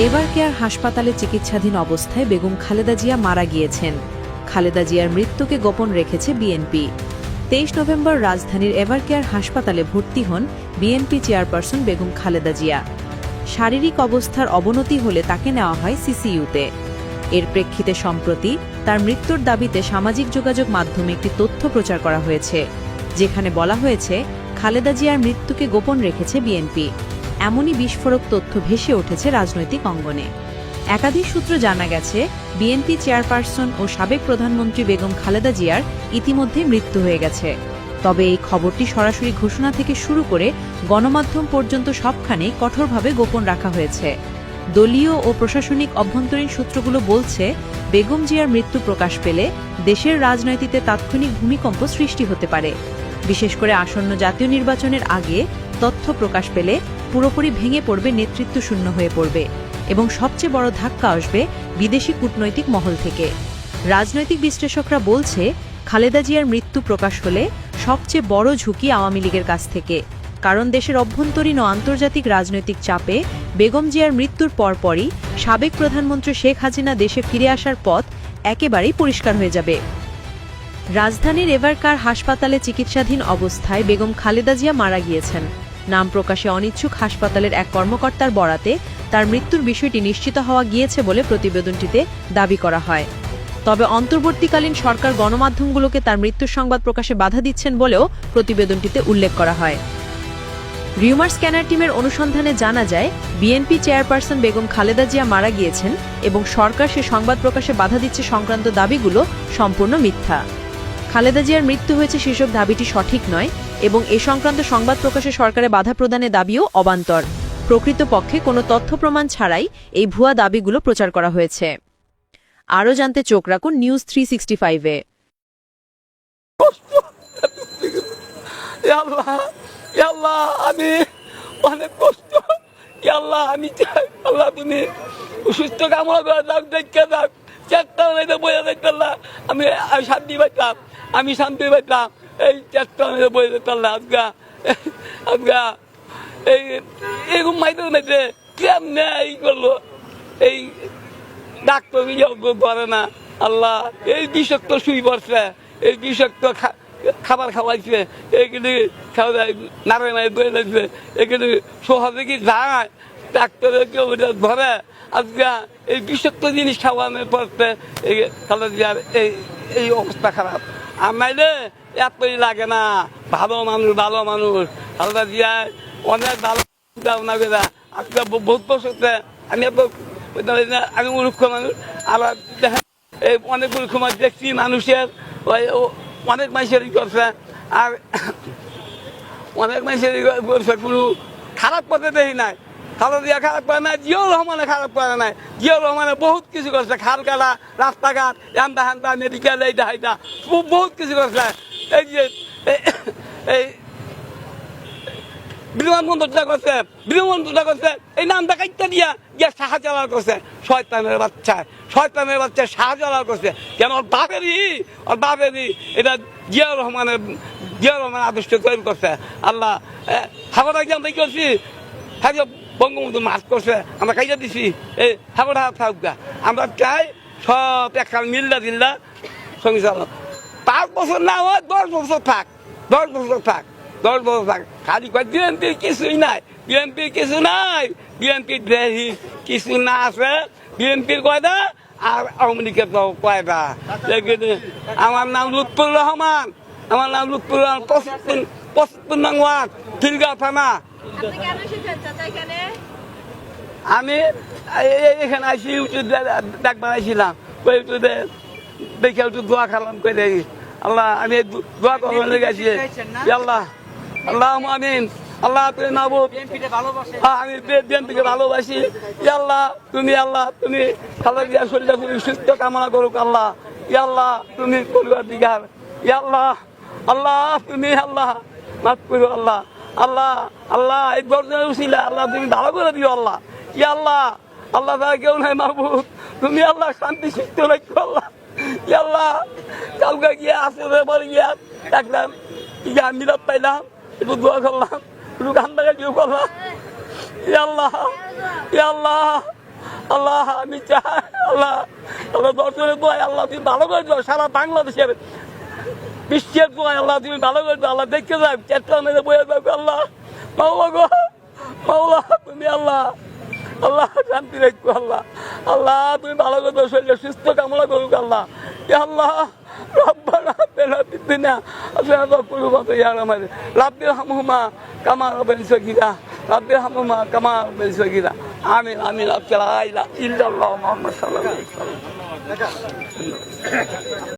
এবার কেয়ার হাসপাতালে চিকিৎসাধীন অবস্থায় বেগম খালেদা জিয়া মারা গিয়েছেন? খালেদা জিয়ার মৃত্যুকে গোপন রেখেছে বিএনপি। তেইশ নভেম্বর রাজধানীর এভার কেয়ার হাসপাতালে ভর্তি হন বিএনপি চেয়ারপারসন বেগম খালেদা জিয়া। শারীরিক অবস্থার অবনতি হলে তাকে নেওয়া হয় সিসিইউতে। এর প্রেক্ষিতে সম্প্রতি তার মৃত্যুর দাবিতে সামাজিক যোগাযোগ মাধ্যমে একটি তথ্য প্রচার করা হয়েছে। যেখানে বলা হয়েছে, খালেদা জিয়ার মৃত্যুকে গোপন রেখেছে বিএনপি। এমনই বিস্ফোরক তথ্য ভেসে উঠেছে রাজনৈতিক অঙ্গনে। একাধিক সূত্র জানা গেছে, বিএনপি চেয়ারপারসন ও সাবেক প্রধানমন্ত্রী বেগম খালেদা জিয়ার ইতিমধ্যে মৃত্যু হয়ে গেছে। তবে এই খবরটি সরাসরি ঘোষণা থেকে শুরু করে গণমাধ্যম পর্যন্ত সবখানেই কঠোরভাবে গোপন রাখা হয়েছে। দলীয় ও প্রশাসনিক অভ্যন্তরীণ সূত্রগুলো বলছে, বেগম জিয়ার মৃত্যু প্রকাশ পেলে দেশের রাজনীতিতে তাৎক্ষণিক ভূমিকম্প সৃষ্টি হতে পারে। বিশেষ করে আসন্ন জাতীয় নির্বাচনের আগে তথ্য প্রকাশ পেলে পুরোপুরি ভেঙে পড়বে, নেতৃত্ব শূন্য হয়ে পড়বে এবং সবচেয়ে বড় ধাক্কা আসবে বিদেশি কূটনৈতিক মহল থেকে। রাজনৈতিক বিশ্লেষকরা বলছে, খালেদা জিয়ার মৃত্যু প্রকাশ হলে সবচেয়ে বড় ঝুঁকি আওয়ামী লীগের কাছ থেকে। কারণ দেশের অভ্যন্তরীণ ও আন্তর্জাতিক রাজনৈতিক চাপে বেগম জিয়ার মৃত্যুর পরপরই সাবেক প্রধানমন্ত্রী শেখ হাসিনা দেশে ফিরে আসার পথ একেবারেই পরিষ্কার হয়ে যাবে। রাজধানীর এভারকার হাসপাতালে চিকিৎসাধীন অবস্থায় বেগম খালেদা জিয়া মারা গিয়েছেন। নাম প্রকাশে অনিচ্ছুক হাসপাতালের এক কর্মকর্তার বরাতে তার মৃত্যুর বিষয়টি নিশ্চিত হওয়া গিয়েছে বলে প্রতিবেদনটিতে দাবি করা হয়। তবে অন্তর্বর্তীকালীন সরকার গণমাধ্যমগুলোকে তার মৃত্যুর সংবাদ প্রকাশে বাধা দিচ্ছেন বলেও প্রতিবেদনটিতে উল্লেখ করা হয়। রিউমার স্ক্যানার টিমের অনুসন্ধানে জানা যায়, বিএনপি চেয়ারপারসন বেগম খালেদা জিয়া মারা গিয়েছেন এবং সরকার সে সংবাদ প্রকাশে বাধা দিচ্ছে সংক্রান্ত দাবিগুলো সম্পূর্ণ মিথ্যা। খালেদা জিয়ার মৃত্যু হয়েছে সেসব দাবিটি সঠিক নয় এবং এ সংক্রান্ত সংবাদ প্রকাশে সরকারের বাধা প্রদানের দাবিও অবান্তর। প্রকৃতপক্ষে কোনো তথ্য প্রমাণ ছাড়াই এই ভুয়া দাবিগুলো প্রচার করা হয়েছে। আরও জানতে চোখ রাখুন নিউজ থ্রি সিক্সটি ফাইভে আমি অনেক কষ্ট। আল্লাহ, আমি চাই আল্লাহ তুমি সুস্থ কামনা করে দাও দেখে দাও চেষ্টা মেয়েদের বয়ে দেখতে আমি শান্তি পাইতাম আমি শান্তি পেতাম এই চেষ্টা মেয়েদের বয়ে দেখতে আল্লাহ আজকা। আজকা এই এরকম মাইতে মেয়েতে কেমনে এই করল? এই ডাক্তার বিয়োগ করে না। আল্লাহ, এই বিষাক্ত শুই পড়ছে। এই বিষাক্ত খাবার খাওয়াইছে। এগুলি খাওয়া নারে নারে বয়ে লাগছে এগুলি সহজে কি যায়? ডাক্তারের কেউ ধরে। আজকে এই বিষাক্ত জিনিস খাওয়ানোর পড়তে এই দিয়ার এই এই অবস্থা খারাপ। আমাইলে এতই লাগে না। ভালো মানুষ ভালো মানুষ। খালা দিয়ার অনেক ভালো না বেদা ব- বহুত বছর আমি আমি মূর্খ মানুষ। দেখেন এই অনেক মূর্খ মানুষ দেখছি, মানুষের ওই অনেক মানুষেরই করছে। আর অনেক মানুষেরই করছে, কোনো খারাপ পথে দেখি নাই। খালা দিয়া খারাপ করে নাই, জিয়াউর রহমানে খারাপ করে নাই। জিয়াউর রহমানে বহুত কিছু করছে খাল কাটা রাস্তাঘাট, এমদা হান্দা মেডিকেল এইটা এইটা বহুত কিছু করছে। এই যে, এই- বিমানবন্দরটা করছে বিমানবন্দরটা করছে, এই নামটা কাইটা দিয়া গিয়া শাহজালাল করছে। শয়তানের বাচ্চা শয়তানের বাচ্চা শাহজালাল করছে। কেন? ওর বাপেরই ওর বাপেরই এটা জিয়াউর রহমানের জিয়াউর রহমান আদর্শ তৈরি করছে। আল্লাহ হাগর একদম দেখি করছি হ্যাঁ বঙ্গবন্ধু মাছ করছে আমরা কাইটা দিছি। এই হাগর হাত আমরা চাই সব একখান মিল্লা দিল্লা চালাম পাঁচ বছর না হয় দশ বছর থাক, দশ বছর থাক, দশ বছর থাক। খালি কয় বিএনপির কিছুই নাই বিএনপির কিছু নাই বিএনপির দেহি কিছু না আছে বিএনপির কয়টা? আর আওয়ামী লীগের দেখবেন, আমার নাম লুৎফুর রহমান, আমার নাম লুৎফুর রহমান নং ওয়ার্ড থানা আমি এখানে আসি ইউটিউব দেখবার আসছিলাম ইউটিউবে দেখে একটু দোয়া খালাম করে আল্লাহ আমি দোয়া আল্লাহ আল্লাহ আমিন। আল্লাহ তুমি নাবুদ হ্যাঁ, আমি বিএনপিকে ভালোবাসি। আল্লাহ তুমি আল্লাহ তুমি শরীরটা সুস্থ কামনা করুক আল্লাহ। আল্লাহ তুমি পরিবার আল্লাহ আল্লাহ তুমি আল্লাহ। মাফ করো, আল্লাহ আল্লাহ আল্লাহ, এই গর্জনের উচিলা আল্লাহ, তুমি ভালো করে দিও, আল্লাহ। ইয়া আল্লাহ আল্লাহ তারা কেউ নাই মাহবুব, তুমি আল্লাহ, শান্তি, সুস্থ রাখো, আল্লাহ। ইয়া আল্লাহ কালকে গিয়ে আসলে বাড়ি গিয়া দেখলাম ইয়া মিলাপ পাইলাম, একটু দোয়া করলাম, একটু কান্দাকে কেউ করলাম। ইয়া আল্লাহ ইয়া আল্লাহ আল্লাহ, আমি চাই, আল্লাহ আল্লাহ দর্শনের দোয়াই আল্লাহ, তুমি ভালো করে দাও, সারা বাংলাদেশের বিশ্বের দোয়াই আল্লাহ তুমি ভালো করে দাও আল্লাহ দেখতে যাও চেষ্টা মেরে বয়ে যাবে আল্লাহ। মাওলা গো, মাওলা, তুমি আল্লাহ আল্লাহ, শান্তি রাখব আল্লাহ। আল্লাহ, তুমি ভালো করে দাও শরীরে সুস্থ কামনা করুক আল্লাহ। আল্লাহ, রব্বানা ফিদ দুনিয়া হাসানাতাও ওয়া ফিল আখিরাতি হাসানাতাও রাব্বির হামহুমা কামা রাব্বানি সগীরা। রাব্বির হামহুমা কামা রাব্বানি সগীরা। আমিন আমিন, আল্লাহ ইল্লাল্লাহ মুহাম্মদ সাল্লাল্লাহু আলাইহি ওয়াসাল্লাম।